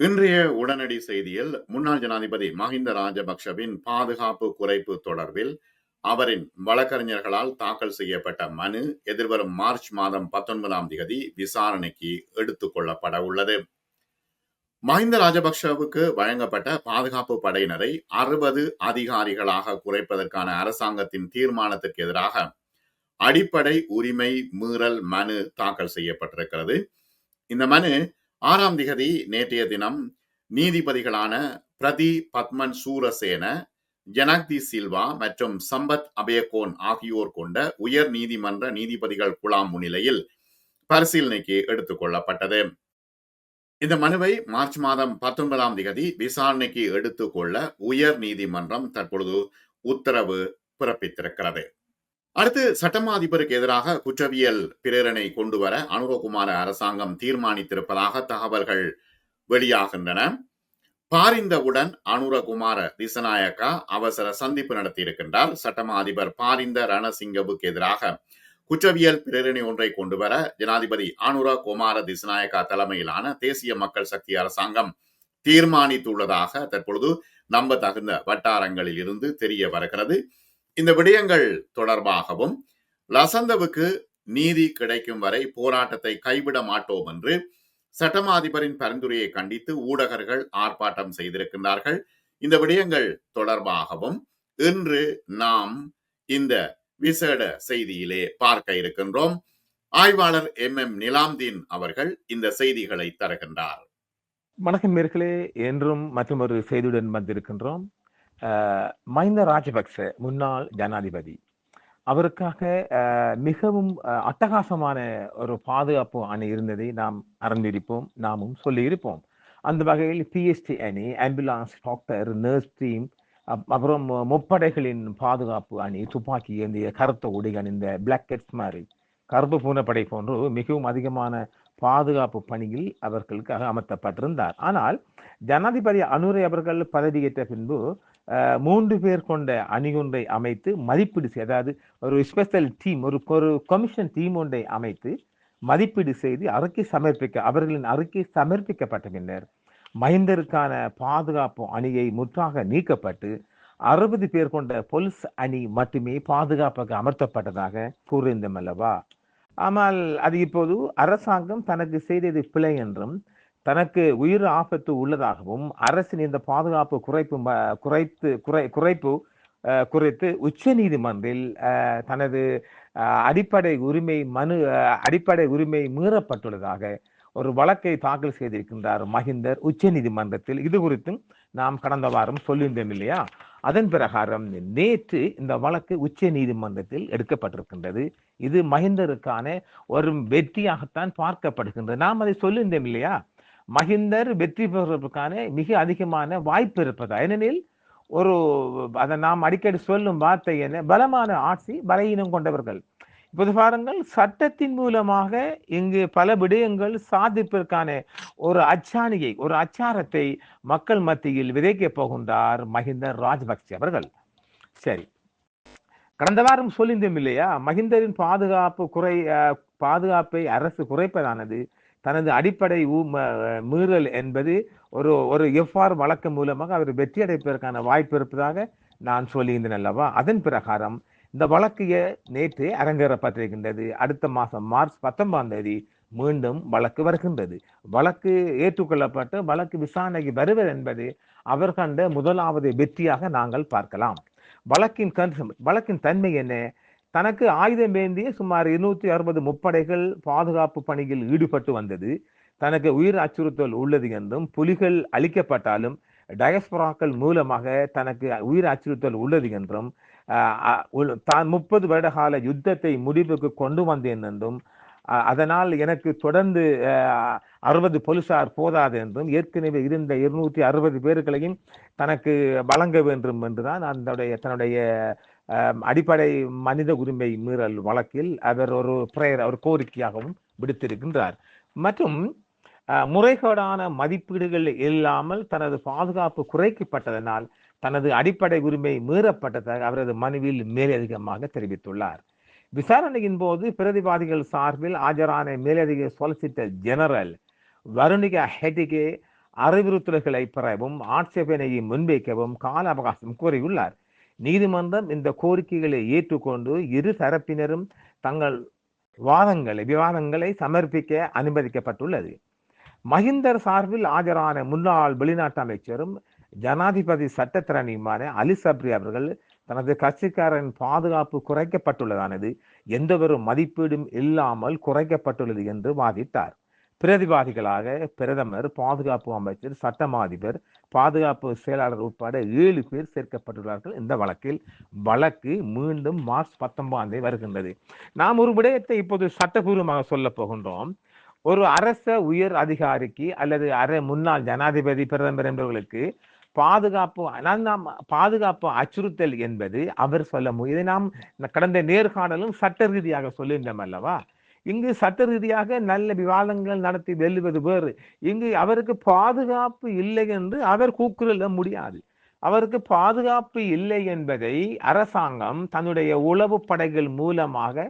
இன்றைய உடனடி செய்தியில் முன்னாள் ஜனாதிபதி மஹிந்த ராஜபக்ஷவின் பாதுகாப்பு குறைப்பு தொடர்பில் அவரின் வழக்கறிஞர்களால் தாக்கல் செய்யப்பட்ட மனு எதிர்வரும் மார்ச் மாதம் பத்தொன்பதாம் தேதி விசாரணைக்கு எடுத்துக் கொள்ளப்பட உள்ளது. மஹிந்த ராஜபக்ஷவுக்கு வழங்கப்பட்ட பாதுகாப்பு படையினரை அறுபது அதிகாரிகளாக குறைப்பதற்கான அரசாங்கத்தின் தீர்மானத்திற்கு எதிராக அடிப்படை உரிமை மீறல் மனு தாக்கல் செய்யப்பட்டிருக்கிறது. இந்த மனு ஆறாம் திகதி நேற்றைய தினம் நீதிபதிகளான பிரதி பத்மன் சூரசேன ஜனக்தி சில்வா மற்றும் சம்பத் அபயகோன் ஆகியோர் கொண்ட உயர் நீதிமன்ற நீதிபதிகள் குழாம் முன்னிலையில் பரிசீலனைக்கு எடுத்துக் கொள்ளப்பட்டது. இந்த மனுவை மார்ச் மாதம் பத்தொன்பதாம் திகதி விசாரணைக்கு எடுத்துக்கொள்ள உயர் நீதிமன்றம் தற்பொழுது உத்தரவு பிறப்பித்திருக்கிறது. அடுத்து சட்டமா அதிபருக்கு எதிராக குற்றவியல் பிரேரணை கொண்டுவர அனுரகுமார அரசாங்கம் தீர்மானித்திருப்பதாக தகவல்கள் வெளியாகின்றன. பாரிந்தவுடன் அனுரகுமார திசநாயக்கா அவசர சந்திப்பு நடத்தியிருக்கின்றார். சட்டமா அதிபர் பாரிந்த ரணசிங்கவுக்கு எதிராக குற்றவியல் பிரேரணை ஒன்றை கொண்டுவர ஜனாதிபதி அனுரகுமார திசநாயக்கா தலைமையிலான தேசிய மக்கள் சக்தி அரசாங்கம் தீர்மானித்துள்ளதாக தற்பொழுது நம்ப தகுந்த வட்டாரங்களில் இருந்து தெரிய வருகிறது. இந்த விடயங்கள் தொடர்பாகவும் லசந்தவுக்கு நீதி கிடைக்கும் வரை போராட்டத்தை கைவிட மாட்டோம் என்று சட்டமா அதிபரின் பரிந்துரையை கண்டித்து ஊடகர்கள் ஆர்ப்பாட்டம் செய்திருக்கின்றார்கள். இந்த விடயங்கள் தொடர்பாகவும் இன்று நாம் இந்த விசேட செய்தியிலே பார்க்க இருக்கின்றோம். ஆய்வாளர் எம் எம் நிலாம்தீன் அவர்கள் இந்த செய்திகளை தருகின்றார். வணக்கம் நேர்களே. என்றும் மற்றும் ஒரு செய்தியுடன் வந்திருக்கின்றோம். மஹிந்த ராஜபக்ச முன்னாள் ஜனாதிபதி. அவருக்காக மிகவும் அட்டகாசமான ஒரு பாதுகாப்பு அணி இருந்ததை நாம் அறிந்திருப்போம் நாமும் சொல்லியிருப்போம். அந்த வகையில் பிஎஸ்டி அணி ஆம்புலன்ஸ் டாக்டர் நர்ஸ் டீம் அப்- அப்புறம் முப்படைகளின் பாதுகாப்பு அணி துப்பாக்கி ஏந்திய கருத்த உடை அணிந்த பிளாக்கெட்ஸ் மாதிரி கருப்பு பூனப்படை போன்று மிகவும் அதிகமான பாதுகாப்பு பணியில் அவர்களுக்காக அமர்த்தப்பட்டிருந்தார். ஆனால் ஜனாதிபதி அனுரை அவர்கள் பதவியேற்ற பின்பு மூன்று பேர் கொண்ட அணி ஒன்றை அமைத்து மதிப்பீடு செய்து அதாவது ஒரு ஸ்பெஷல் டீம் ஒரு ஒரு கமிஷன் டீம் ஒன்றை அமைத்து மதிப்பீடு செய்து அறிக்கை சமர்ப்பிக்க அவர்களின் அறிக்கை சமர்ப்பிக்கப்பட்ட பின்னர் மஹிந்தருக்கான பாதுகாப்பு அணியை முற்றாக நீக்கப்பட்டு அறுபது பேர் கொண்ட போலீஸ் அணி மட்டுமே பாதுகாப்புக்கு அமர்த்தப்பட்டதாக கூறியிருந்தோம் அல்லவா ஆனால் அது இப்போது அரசாங்கம் தனக்கு செய்தது பிழை என்றும் தனக்கு உயிர் ஆபத்து உள்ளதாகவும் அரசின் இந்த பாதுகாப்பு குறைப்பு ம- குறைத்து குறை குறைப்பு குறித்து உச்ச நீதிமன்றில் தனது அடிப்படை உரிமை மனு அடிப்படை உரிமை மீறப்பட்டுள்ளதாக ஒரு வழக்கை தாக்கல் செய்திருக்கின்றார் மஹிந்தர் உச்ச நீதிமன்றத்தில் இது குறித்தும் நாம் கடந்த வாரம் சொல்லியிருந்தோம் இல்லையா? அதன் பிரகாரம் நேற்று இந்த வழக்கு உச்ச நீதிமன்றத்தில் எடுக்கப்பட்டிருக்கின்றது. இது மஹிந்தருக்கான ஒரு வெற்றியாகத்தான் பார்க்கப்படுகின்றது. நாம் அதை சொல்லியிருந்தோம் இல்லையா? மஹிந்தர் வெற்றி பெறுவதற்கான மிக அதிகமான வாய்ப்பு இருப்பதா ஏனெனில் ஒரு அதை நாம் அடிக்கடி சொல்லும் வார்த்தை என்ன? பலமான ஆட்சி பலகீனம் கொண்டவர்கள். இப்போது பாருங்கள் சட்டத்தின் மூலமாக இங்கு பல விடயங்கள் சாதிப்பதற்கான ஒரு அச்சாணியை ஒரு அச்சாரத்தை மக்கள் மத்தியில் விதைக்கப் போகின்றார் மஹிந்த ராஜபக்சே அவர்கள். சரி. கடந்த வாரம் சொல்லியிருந்தோம் இல்லையா? மஹிந்தரின் பாதுகாப்பு குறை பாதுகாப்பை அரசு குறைப்பதானது? தனது அடிப்படை ஊ- ம- மீறல் என்பது ஒரு ஒரு எஃப்ஆர் வழக்கு மூலமாக அவர் வெற்றி அடைப்பதற்கான வாய்ப்பு இருப்பதாக நான் சொல்லியிருந்தேன் அல்லவா? அதன் பிரகாரம் இந்த வழக்கைய நேற்று அரங்கேறப்பட்டிருக்கின்றது. அடுத்த மாதம் மார்ச் பத்தொன்பதாம் தேதி மீண்டும் வழக்கு வருகின்றது. வழக்கு ஏற்றுக்கொள்ளப்பட்டு வழக்கு விசாரணைக்கு வருவது என்பது அவர் கண்ட முதலாவது வெற்றியாக நாங்கள் பார்க்கலாம். வழக்கின் கண் வழக்கின் தன்மை என்ன? தனக்கு ஆயுதம் வேண்டிய சுமார் இருநூற்றி அறுபது முப்படைகள் பாதுகாப்பு பணியில் ஈடுபட்டு வந்தது. தனக்கு உயிர் அச்சுறுத்தல் உள்ளது என்றும் புலிகள் அழிக்கப்பட்டாலும் டயஸ்பராக்கள் மூலமாக தனக்கு உயிர் அச்சுறுத்தல் உள்ளது என்றும் தான் முப்பது வருட கால யுத்தத்தை முடிவுக்கு கொண்டு வந்தேன் என்றும் அதனால் எனக்கு தொடர்ந்து அறுபது போலீசார் போதாது என்றும் ஏற்கனவே இருந்த இருநூற்றி அறுபது பேர்களையும் தனக்கு வழங்க வேண்டும் என்றுதான் அதனுடைய தன்னுடைய அடிப்படை மனித உரிமை மீறல் வழக்கில் அவர் ஒரு பிரேயர் ஒரு கோரிக்கையாகவும் விடுத்திருக்கின்றார். மற்றும் முறைகேடான மதிப்பீடுகள் இல்லாமல் தனது பாதுகாப்பு குறைக்கப்பட்டதனால் தனது அடிப்படை உரிமை மீறப்பட்டதாக அவரது மனுவில் மேலதிகமாக தெரிவித்துள்ளார். விசாரணையின் போது பிரதிவாதிகள் சார்பில் ஆஜரான மேலதிக சொலிசிட்டர் ஜெனரல் வருணிகா ஹெட்டிகே அறிவுறுத்தல்களை பெறவும் ஆட்சேபனையை முன்வைக்கவும் கால அவகாசம் கோரியுள்ளார். நீதிமன்றம் இந்த கோரிக்கைகளை ஏற்றுக்கொண்டு இரு தரப்பினரும் தங்கள் வாதங்களை விவாதங்களை சமர்ப்பிக்க அனுமதிக்கப்பட்டுள்ளது. மஹிந்தர் சார்பில் ஆஜரான முன்னாள் வெளிநாட்டு அமைச்சரும் ஜனாதிபதி சட்டத்திறனியுமான அலி சப்ரி அவர்கள் தனது கட்சிக்காரன் பாதுகாப்பு குறைக்கப்பட்டுள்ளதானது எந்தவொரு மதிப்பீடும் இல்லாமல் குறைக்கப்பட்டுள்ளது என்று வாதிட்டார். பிரதிவாதிகளாக பிரதமர் பாதுகாப்பு அமைச்சர் சட்டமாதிபர் பாதுகாப்பு செயலாளர் உட்பட ஏழு பேர் சேர்க்கப்பட்டுள்ளார்கள். இந்த வழக்கில் வழக்கு மீண்டும் மார்ச் பத்தொன்பதாம் தேதி வருகின்றது. நாம் ஒரு விடயத்தை இப்போது சட்டபூர்வமாக சொல்ல போகின்றோம். ஒரு அரச உயர் அதிகாரிக்கு அல்லது அரை முன்னாள் ஜனாதிபதி பிரதமர் என்பவர்களுக்கு பாதுகாப்பு நாம் பாதுகாப்பு அச்சுறுத்தல் என்பது அவர் சொல்ல முடியும் இதை நாம் கடந்த நேர்காணலும் சட்ட ரீதியாக சொல்லியிருந்தோம் அல்லவா? இங்கு சட்ட ரீதியாக நல்ல விவாதங்கள் நடத்தி வெல்லுவது வேறு. இங்கு அவருக்கு பாதுகாப்பு இல்லை என்று அவர் கூக்குரல முடியாது. அவருக்கு பாதுகாப்பு இல்லை என்பதை அரசாங்கம் தன்னுடைய உளவு படைகள் மூலமாக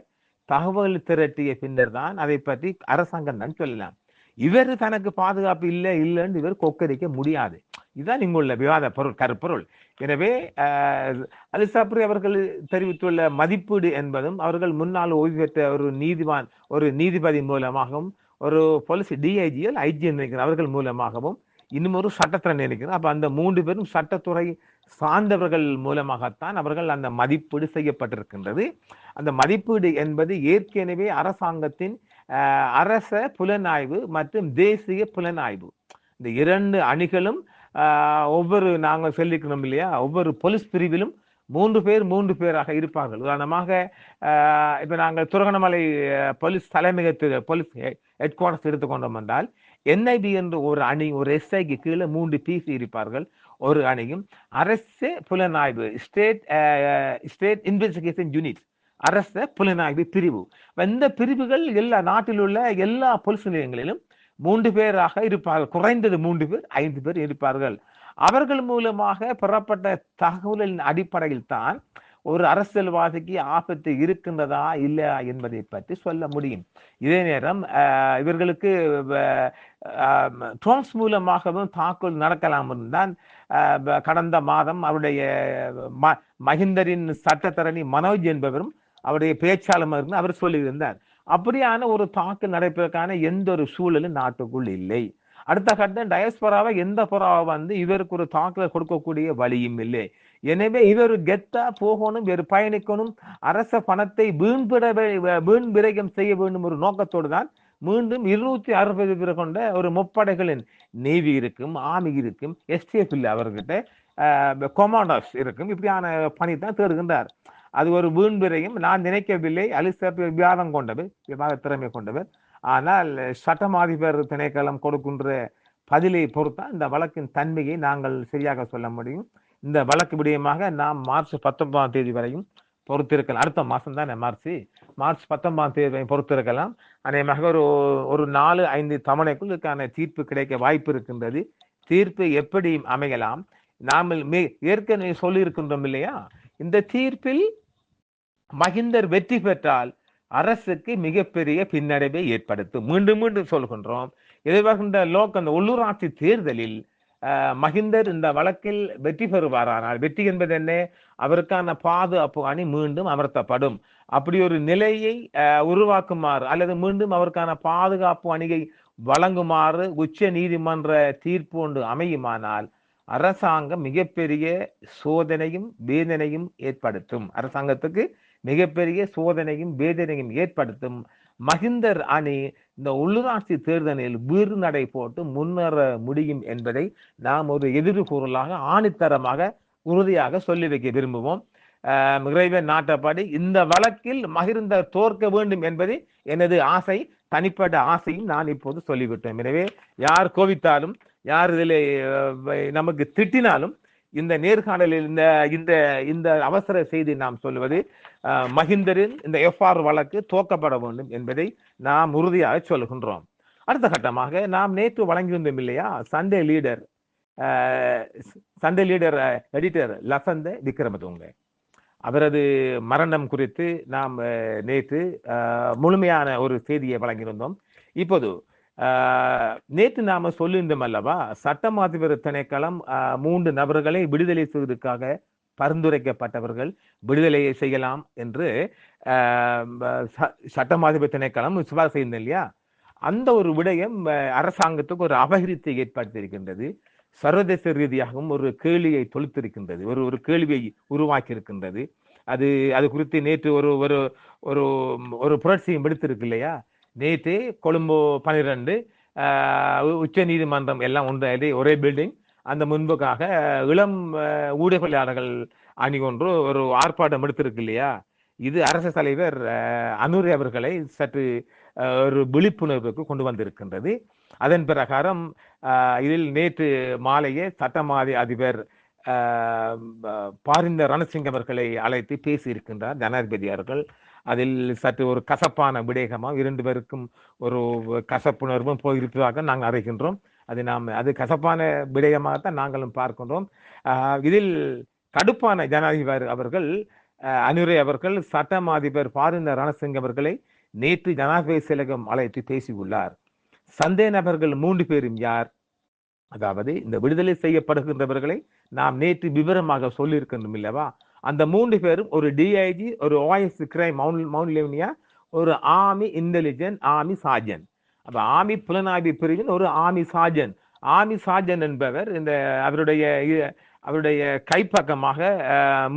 தகவல் திரட்டிய பின்னர் தான் அதை பற்றி அரசாங்கம் தான் சொல்லலாம். இவர் தனக்கு பாதுகாப்பு இல்லை இல்லைன்னு இவர் கொக்கரிக்க முடியாது. இதுதான் இங்குள்ள விவாத பொருள் கருப்பொருள். எனவே அலிசாப்ரி அவர்கள் தெரிவித்துள்ள மதிப்பீடு என்பதும் அவர்கள் முன்னால் ஓய்வு பெற்ற ஒரு நீதிவான் ஒரு நீதிபதி மூலமாகவும் ஒரு போலீஸ் டிஐஜிஎல் ஐஜி நினைக்கிறேன் அவர்கள் மூலமாகவும் இன்னும் ஒரு சட்டத்தை நினைக்கிறோம் அப்போ அந்த மூன்று பேரும் சட்டத்துறை சார்ந்தவர்கள் மூலமாகத்தான் அவர்கள் அந்த மதிப்பீடு செய்யப்பட்டிருக்கின்றது. அந்த மதிப்பீடு என்பது ஏற்கனவே அரசாங்கத்தின் அரச புலனாய்வு மற்றும் தேசிய புலனாய்வு. இந்த இரண்டு அணிகளும் ஒவ்வொரு நாங்கள் சொல்லிக்கணும் இல்லையா? ஒவ்வொரு போலீஸ் பிரிவிலும் மூன்று பேர் மூன்று பேராக இருப்பார்கள். உதாரணமாக இப்போ நாங்கள் துரகணமலை போலீஸ் தலைமையகத்தில் போலீஸ் ஹெட் குவார்டர்ஸ் எடுத்துக்கொண்டோம் என்றால் என்ஐபி என்று ஒரு அணி ஒரு எஸ்ஐக்கு கீழே மூன்று பிசி இருப்பார்கள். ஒரு அணியும் அரசு புலனாய்வு ஸ்டேட் ஸ்டேட் இன்வெஸ்டிகேஷன் யூனிட் அரச புலனாய்வு பிரிவு. இந்த பிரிவுகள் எல்லா நாட்டில் உள்ள எல்லா போலீஸ் நிலையங்களிலும் மூன்று பேராக இருப்பார்கள். குறைந்தது மூன்று பேர் ஐந்து பேர் இருப்பார்கள். அவர்கள் மூலமாக பெறப்பட்ட தகவலின் அடிப்படையில் தான் ஒரு அரசியல்வாதிக்கு ஆபத்து இருக்கின்றதா இல்லையா என்பதை பற்றி சொல்ல முடியும். இதே நேரம் இவர்களுக்கு ட்ரோன்ஸ் மூலமாகவும் தாக்குதல் நடக்கலாம் தான் கடந்த மாதம் அவருடைய மஹிந்தரின் சட்டத்தரணி மனோஜ் என்பவரும் அவருடைய பேச்சாளர் அவர் சொல்லியிருந்தார். அப்படியான ஒரு தாக்கு நடைபெறக்கான எந்த ஒரு சூழலும் நாட்டுக்குள் இல்லை. அடுத்த கட்டம் டயஸ்பராவை எந்த புறாவை வந்து இவருக்கு ஒரு தாக்குதல் கொடுக்கக்கூடிய வழியும் இல்லை. எனவே இவர் கெத்தா போகணும் வேறு பயணிக்கணும் அரச பணத்தை வீண்பிட வீண் விரயம் செய்ய வேண்டும் ஒரு நோக்கத்தோடு தான் மீண்டும் இருநூத்தி அறுபது பேர் கொண்ட ஒரு முப்படைகளின் நேவி இருக்கும் ஆர்மி இருக்கும் எஸ்டிஎஃப் இல்லை அவர்கிட்ட கொமாண்டோஸ் இருக்கும். இப்படியான பணி தான் தேடுகின்றார். அது ஒரு வீண்பிறையும் நான் நினைக்கவில்லை. அலிசப் விவாதம் கொண்டவர் விவாத திறமை கொண்டவர். ஆனால் சட்டமாதிபர் திணைக்களம் கொடுக்கின்ற பதிலை பொறுத்தான் இந்த வழக்கின் தன்மையை நாங்கள் சரியாக சொல்ல முடியும். இந்த வழக்கு விடயமாக நாம் மார்ச் பத்தொன்பதாம் தேதி வரையும் பொறுத்திருக்கலாம். அடுத்த மாதம் தானே மார்ச்? மார்ச் பத்தொன்பதாம் தேதி வரை பொறுத்திருக்கலாம். அநேகமாக ஒரு ஒரு நாலு ஐந்து தவணைக்குள் இதுக்கான தீர்ப்பு கிடைக்க வாய்ப்பு இருக்கின்றது. தீர்ப்பு எப்படி அமையலாம். நாம் ஏற்கனவே சொல்லியிருக்கின்றோம் இல்லையா? இந்த தீர்ப்பில் மகிந்தர் வெற்றி பெற்றால் அரசுக்கு மிகப்பெரிய பின்னடைவை ஏற்படுத்தும். மீண்டும் மீண்டும் சொல்கின்றோம். எதிர்வருகின்ற லோக் அந்த உள்ளூராட்சி தேர்தலில் மகிந்தர் இந்த வழக்கில் வெற்றி பெறுவாரானால் வெற்றி என்பது என்ன? அவருக்கான பாதுகாப்பு அணி மீண்டும் அமர்த்தப்படும். அப்படி ஒரு நிலையை உருவாக்குமாறு அல்லது மீண்டும் அவருக்கான பாதுகாப்பு அணியை வழங்குமாறு உச்ச நீதிமன்ற தீர்ப்பு ஒன்று அமையுமானால் அரசாங்கம் மிகப்பெரிய சோதனையும் வேதனையும் ஏற்படுத்தும். அரசாங்கத்துக்கு மிகப்பெரிய சோதனையும் வேதனையும் ஏற்படுத்தும். மகிந்தர் அணி இந்த உள்ளூராட்சி தேர்தலில் வீறு நடை போட்டு முன்னேற முடியும் என்பதை நாம் ஒரு எதிர்கூறலாக ஆணித்தரமாக உறுதியாக சொல்லி வைக்க விரும்புவோம். இறைவன் நாட்டப்படி இந்த வழக்கில் மகிழ்ந்த தோற்க வேண்டும் என்பது எனது ஆசை. தனிப்பட்ட ஆசையும் நான் இப்போது சொல்லிவிட்டேன். எனவே யார் கோவித்தாலும் யார் இதில் நமக்கு திட்டினாலும் இந்த நேர்காணலில் இந்த இந்த இந்த அவசர செய்தி நாம் சொல்லுவது மஹிந்தரின் இந்த எஃப்ஆர் வழக்கு தோக்கப்பட வேண்டும் என்பதை நாம் உறுதியாக சொல்கின்றோம் அடுத்த கட்டமாக நாம் நேற்று வழங்கியிருந்தோம் இல்லையா Sunday Leader Sunday Leader editor Lasantha Wickrematunge அவரது மரணம் குறித்து நாம் நேற்று முழுமையான ஒரு செய்தியை வழங்கியிருந்தோம். இப்போது ஆஹ், நேற்று நாம சொல்லியிருந்தோம் அல்லவா சட்டம் அதிபர் திணைக்களம் மூன்று நபர்களை விடுதலை செய்வதற்காக பரிந்துரைக்கப்பட்டவர்கள் விடுதலை செய்யலாம் என்று ஆஹ், ச- திணைக்களம் சிபாரிசு செய்தது இல்லையா? அந்த ஒரு விடயம் அரசாங்கத்துக்கு ஒரு அபகரித்தை ஏற்படுத்தியிருக்கின்றது. சர்வதேச ரீதியாகவும் ஒரு கேள்வியை தொழுத்திருக்கின்றது. ஒரு ஒரு கேள்வியை உருவாக்கி இருக்கின்றது அது அது குறித்து நேற்று ஒரு ஒரு ஒரு ஒரு புரட்சியும் எடுத்திருக்கு இல்லையா? நேற்று கொழும்பு பனிரெண்டு உச்ச நீதிமன்றம் எல்லாம் ஒன்றாயது ஒரே பில்டிங் அந்த முன்புக்காக இளம் ஊடகவியலாளர்கள் அணி ஒன்று ஒரு ஆர்ப்பாட்டம் எடுத்திருக்கு இல்லையா? இது அரசு தலைவர் ஆஹ், அனுரை அவர்களை சற்று ஒரு விழிப்புணர்வுக்கு கொண்டு வந்திருக்கின்றது. அதன் பிரகாரம் இதில் நேற்று மாலையே சட்டமாதி அதிபர் பாரிந்த ரணசிங்க அவர்களை அழைத்து பேசியிருக்கின்றார் ஜனாதிபதி அவர்கள். அதில் சற்று ஒரு கசப்பான விடயகமாக இரண்டு பேருக்கும் ஒரு கசப்புணர்வும் போயிருப்பதாக நாங்கள் அறிகின்றோம். அது நாம் அது கசப்பான விடயமாகத்தான் நாங்களும் பார்க்கின்றோம். இதில் கடுப்பான ஜனாதிபதி அவர்கள் அனுரை அவர்கள் சட்டமாதிபர் பாரிந்த ரணசிங்க அவர்களை நேற்று ஜனாதிபதி செயலகம் அழைத்து பேசியுள்ளார். சந்தேக நபர்கள் மூன்று பேரும் யார்? அதாவது இந்த விடுதலை செய்யப்படுகின்றவர்களை நாம் நேற்று விவரமாக சொல்லியிருக்கின்றோம் இல்லவா? அந்த மூன்று பேரும் ஒரு டிஐஜி ஒரு OS crime mount mount Lavinia ஒரு ஆமி இன்டெலிஜென்ட் ஆமி சார்ஜன் அப்ப ஆமி புலனாய்வு பிரிவின் ஒரு ஆமி சார்ஜன் ஆமி சார்ஜன் என்பவர் இந்த அவருடைய அவருடைய கைப்பக்கமாக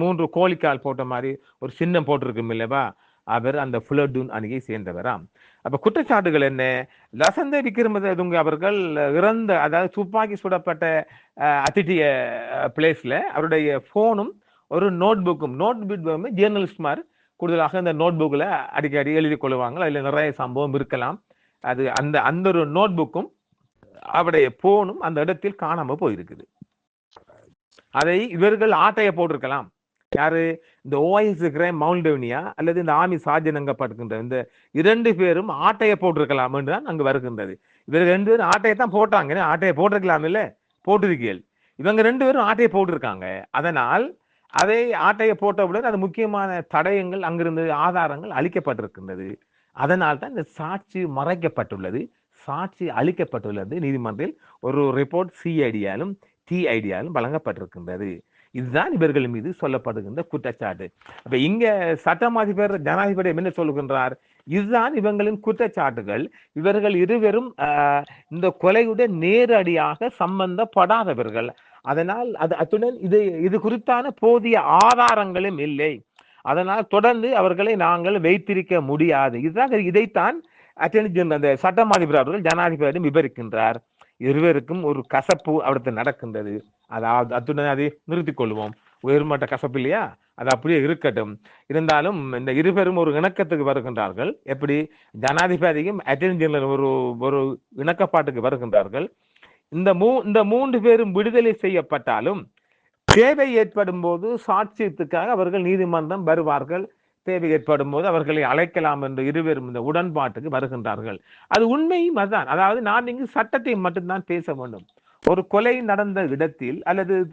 மூன்று கோழிக்கால் போட்ட மாதிரி ஒரு சின்னம் போட்டிருக்கும் இல்லவா? அவர் அந்த புலடூன் அணியை சேர்ந்தவராம். அப்ப குற்றச்சாட்டுகள் என்ன? லசந்த விக்ரமதுங்க அவர்கள் இறந்த அதாவது துப்பாக்கி சுடப்பட்ட அதிட்டிய பிளேஸ்ல அவருடைய போனும் ஒரு நோட் புக்கும் நோட் புக் ஜேர்னலிஸ்ட் மாதிரி கூடுதலாக இந்த நோட் புக்கில் அடிக்கடி எழுதி கொள்வாங்க அதில் நிறைய சம்பவம் இருக்கலாம். அது அந்த அந்த ஒரு நோட் புக்கும் அவருடைய போனும் அந்த இடத்தில் காணாம போயிருக்குது. அதை இவர்கள் ஆட்டையை போட்டிருக்கலாம். யாரு? இந்த ஓஎஸ் இருக்கிற மவுண்டோனியா அல்லது இந்த ஆமி சாஜனங்க படுக்கின்ற இந்த இரண்டு பேரும் ஆட்டையை போட்டிருக்கலாம் தான் அங்கு வருகின்றது. இவர் ரெண்டு பேரும் ஆட்டையை தான் போட்டாங்க. ஆட்டையை போட்டிருக்கலாம் இல்ல? போட்டிருக்கீள் இவங்க ரெண்டு பேரும் ஆட்டையை போட்டிருக்காங்க. அதனால் அதை ஆட்டையை போட்டவுடன் அது முக்கியமான தடயங்கள் அங்கிருந்து ஆதாரங்கள் அளிக்கப்பட்டிருக்கின்றது. அதனால் தான் இந்த சாட்சி மறைக்கப்பட்டுள்ளது. சாட்சி அளிக்கப்பட்டுள்ளது. நீதிமன்றத்தில் ஒரு ரிப்போர்ட் சிஐடியாலும் டிஐடியாலும் வழங்கப்பட்டிருக்கின்றது. இதுதான் இவர்கள் மீது சொல்லப்படுகின்ற குற்றச்சாட்டு. அப்ப இங்க சட்டமாதிபர் ஜனாதிபதி என்ன சொல்லுகின்றார்? இதுதான் இவங்களின் குற்றச்சாட்டுகள். இவர்கள் இருவரும் இந்த கொலையுடன் நேரடியாக சம்பந்தப்படாதவர்கள். அதனால் அது அத்துடன் இது இது குறித்தான போதிய ஆதாரங்களும் இல்லை. அதனால் தொடர்ந்து அவர்களை நாங்கள் வைத்திருக்க முடியாது. இதுதான் இதைத்தான் அட்டர்னி ஜெனரல் அந்த சட்டம் அவர்கள் ஜனாதிபதியிடம் விவரிக்கின்றார். இருவருக்கும் ஒரு கசப்பு அவருக்கு நடக்கின்றது. அதாவது அத்துடன் அதை நிறுத்திக் கொள்வோம். உயர்மட்ட கசப்பு இல்லையா? அது அப்படியே இருக்கட்டும். இருந்தாலும் இந்த இருவரும் ஒரு இணக்கத்துக்கு வருகின்றார்கள். எப்படி? ஜனாதிபதியும் அட்டர்னி ஜெனரல் ஒரு ஒரு இணக்கப்பாட்டுக்கு வருகின்றார்கள். இந்த மூ இந்த மூன்று பேரும் விடுதலை செய்யப்பட்டாலும் தேவை ஏற்படும் போது சாட்சியத்துக்காக அவர்கள் நீதிமன்றம் வருவார்கள். தேவை ஏற்படும் போது அவர்களை அழைக்கலாம் என்று இருவரும் இந்த உடன்பாட்டுக்கு வருகின்றார்கள். அது உண்மையும் அதுதான். அதாவது நான் இங்கு சட்டத்தை மட்டும்தான் பேச வேண்டும். ஒரு கொலை நடந்த இடத்தில் அல்லது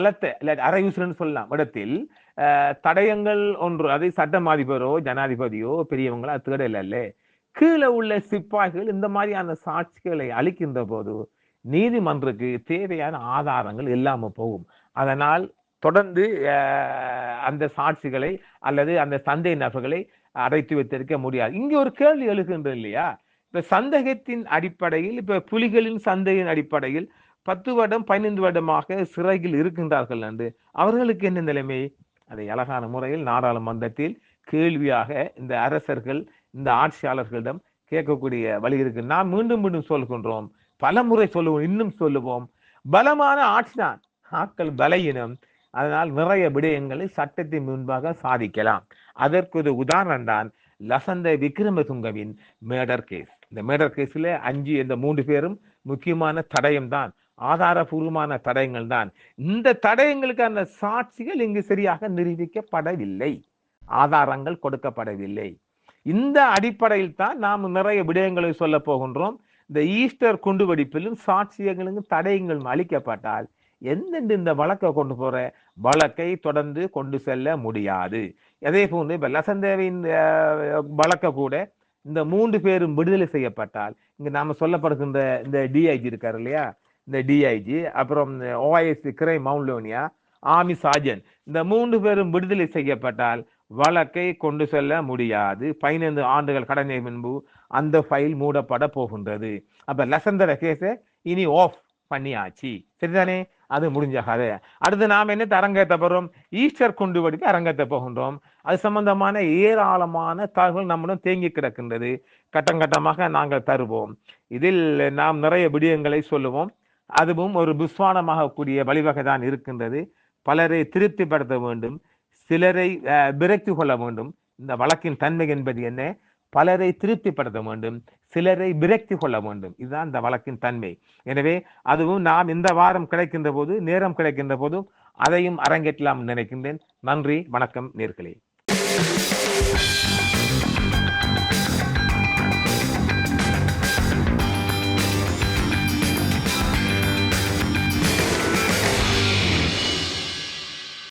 பலத்தை து- ஆஹ் சொல்லலாம் இடத்தில் ஆஹ் தடயங்கள் ஒன்று அதை சட்டம் அதிபரோ ஜனாதிபதியோ பெரியவங்களோ அது தேடல கீழே உள்ள சிப்பாய்கள் இந்த மாதிரியான சாட்சிகளை அளிக்கின்ற போது நீதிமன்றக்கு தேவையான ஆதாரங்கள் இல்லாமல் போகும். அதனால் தொடர்ந்து அந்த சாட்சிகளை அல்லது அந்த சந்தேக நபர்களை அடைத்து வைத்திருக்க முடியாது. இங்கே ஒரு கேள்வி எழுகின்றது இல்லையா? இப்ப சந்தேகத்தின் அடிப்படையில் இப்ப புலிகளின் சந்தேகின் அடிப்படையில் பத்து வருடம் பதினைந்து வருடமாக சிறையில் இருக்கின்றார்கள் என்று அவர்களுக்கு என்ன நிலைமை? அதை அழகான முறையில் நாடாளுமன்றத்தில் கேள்வியாக இந்த அரசர்கள் இந்த ஆட்சியாளர்களிடம் கேட்கக்கூடிய வழி இருக்கு. நாம் மீண்டும் மீண்டும் சொல்கின்றோம் பல முறை சொல்லுவோம் இன்னும் சொல்லுவோம். பலமான ஆட்சி தான் ஆட்கள் பலையினம் அதனால் நிறைய விடயங்களை சட்டத்தின் முன்பாக சாதிக்கலாம். அதற்கு ஒரு உதாரணம் தான் லசந்த விக்ரமதுங்கவின் மேடர் கேஸ் இந்த மேடர் கேஸில் அஞ்சு இந்த மூன்று பேரும் முக்கியமான தடயம் தான். ஆதாரபூர்வமான தடயங்கள் தான். இந்த தடயங்களுக்கான சாட்சிகள் இங்கு சரியாக நிரூபிக்கப்படவில்லை. ஆதாரங்கள் கொடுக்கப்படவில்லை. இந்த அடிப்படையில் தான் நாம் நிறைய விடயங்களை சொல்ல போகின்றோம். இந்த ஈஸ்டர் குண்டுவெடிப்பிலும் சாட்சியங்களும் தடயங்களும் அளிக்கப்பட்டால் எந்தெந்த இந்த வழக்கை கொண்டு போற வழக்கை தொடர்ந்து கொண்டு செல்ல முடியாது. அதே போன்று இப்ப லசந்தேவின் வழக்கை வழக்க கூட இந்த மூன்று பேரும் விடுதலை செய்யப்பட்டால் இங்க நாம சொல்லப்படுகின்ற இந்த டிஐஜி இருக்காரு இல்லையா? இந்த டிஐஜி அப்புறம் ஓஐஎஸ்சி கிரை மவுண்ட்லோனியா ஆமி சாஜன் இந்த மூன்று பேரும் விடுதலை செய்யப்பட்டால் வழக்கை கொண்டு செல்ல முடியாது. பதினைந்து ஆண்டுகள் கடனை முன்பு அந்த ஃபைல் மூடப்பட போகின்றது. அப்ப லசந்தர கேஸை இனி ஆஃப் பண்ணியாச்சு. சரிதானே? அது முடிஞ்ச கதை அடுத்து நாம் என்ன அரங்கத்தை போகிறோம்? ஈஸ்டர் குண்டு வெடித்து அரங்கத்தை போகின்றோம். அது சம்பந்தமான ஏராளமான தகவல் நம்மிடம் தேங்கி கிடக்கின்றது. கட்டம் கட்டமாக நாங்கள் தருவோம். இதில் நாம் நிறைய விடயங்களை சொல்லுவோம். அதுவும் ஒரு விஸ்வானமாக கூடிய வழிவகை தான் இருக்கின்றது. பலரை திருப்திப்படுத்த வேண்டும். சிலரை விரக்தி கொள்ள வேண்டும். இந்த வழக்கின் தன்மை என்பது என்ன? பலரை திருப்திப்படுத்த வேண்டும் சிலரை விரக்தி கொள்ள வேண்டும். இதுதான் இந்த வழக்கின் தன்மை. எனவே அதுவும் நாம் இந்த வாரம் கிடைக்கின்ற போது நேரம் கிடைக்கின்ற போதும் அதையும் அரங்கேற்றலாம் நினைக்கின்றேன். நன்றி வணக்கம் நேர்களே.